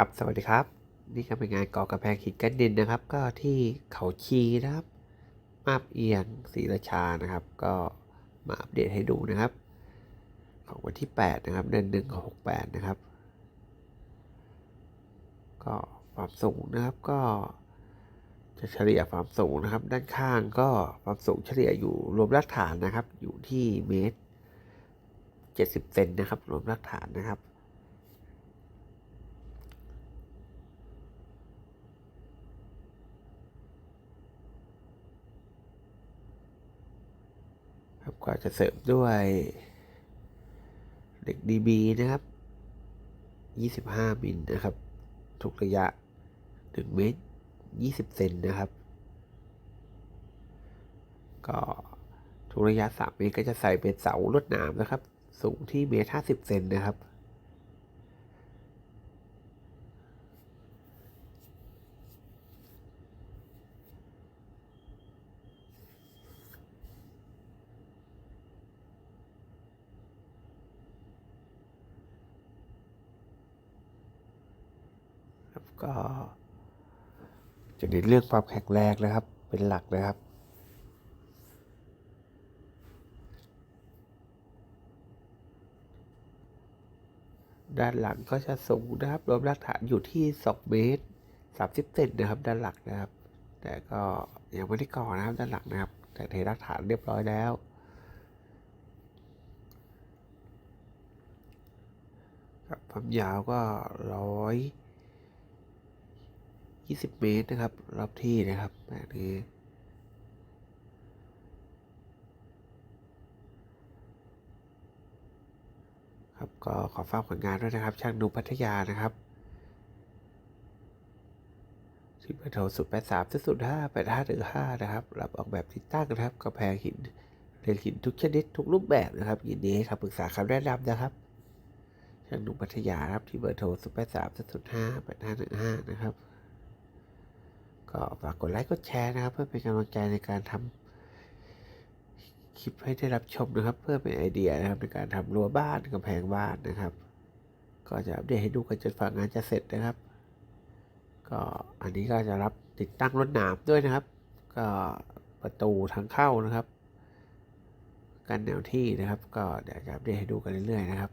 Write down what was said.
ครับสวัสดีครับ นี่ก็เป็นงานก่อกระแพงหินกันดินนะครับ ก็ที่เขาชีนะครับ มาบเอียงศรีราชานะครับ ก็มาอัปเดตให้ดูนะครับ ของวันที่ 8 นะครับ เดือนหนึ่งของ68 นะครับ ก็ความสูงนะครับก็จะเฉลี่ยความสูงนะครับ ด้านข้างก็ความสูงเฉลี่ยอยู่รวมรากฐานนะครับ อยู่ที่เมตร 70 เซนนะครับ รวมรากฐานนะครับ ครับก็จะเสริมด้วยเด็กดีบีนะครับ 25 มิลนะครับ ทุกระยะ 1 เมตร 20 เซนนะครับ ก็ทุกระยะ 3 เมตรก็จะใส่เป็นเสาลวดหนามนะครับ สูงที่เมตร 50 เซนนะครับ ก็จะเน้นเรื่องความแข็งแรงนะครับ เป็นหลักนะครับ ด้านหลังก็จะสูงนะครับ รวมรากฐานอยู่ที่ 2 เมตร 30เซนนะครับ ด้านหลังนะครับ แต่ก็ยังไม่ได้ก่อนะครับด้านหลังนะครับ แต่เทรากฐานเรียบร้อยแล้วครับความยาวก็ร้อย ยี่สิบเมตรนะครับ รอบที่นะครับแบบนี้ครับก็ขอฝากผลงานด้วยนะครับ ช่างนุพัทยานะครับที่เบอร์โทรศูนย์แปดสามศูนย์ห้าแปดห้าหนึ่งห้านะครับ รับออกแบบติดตั้งนะครับกระแพงหินเรียนหินทุกชนิดทุกรูปแบบนะครับยินดีให้คำปรึกษาคำแนะนำนะครับ ช่างนุ่มพัทยานะครับที่เบอร์โทร0 8 3 0 5 8 5 1 5นะครับ ก็ฝากกดไลค์กดแชร์นะครับ เพื่อเป็นกำลังใจในการทำคลิปให้ได้รับชมนะครับ เพื่อเป็นไอเดียนะครับในการทำรั้วบ้านกำแพงบ้านนะครับ ก็จะอัปเดตให้ดูกันจนฝากงานจะเสร็จนะครับ ก็อันนี้ก็จะรับติดตั้งรถหนามด้วยนะครับ ก็ประตูทางเข้านะครับ กันแนวที่นะครับ ก็เดี๋ยวจะอัปเดตให้ดูกันเรื่อยๆนะครับ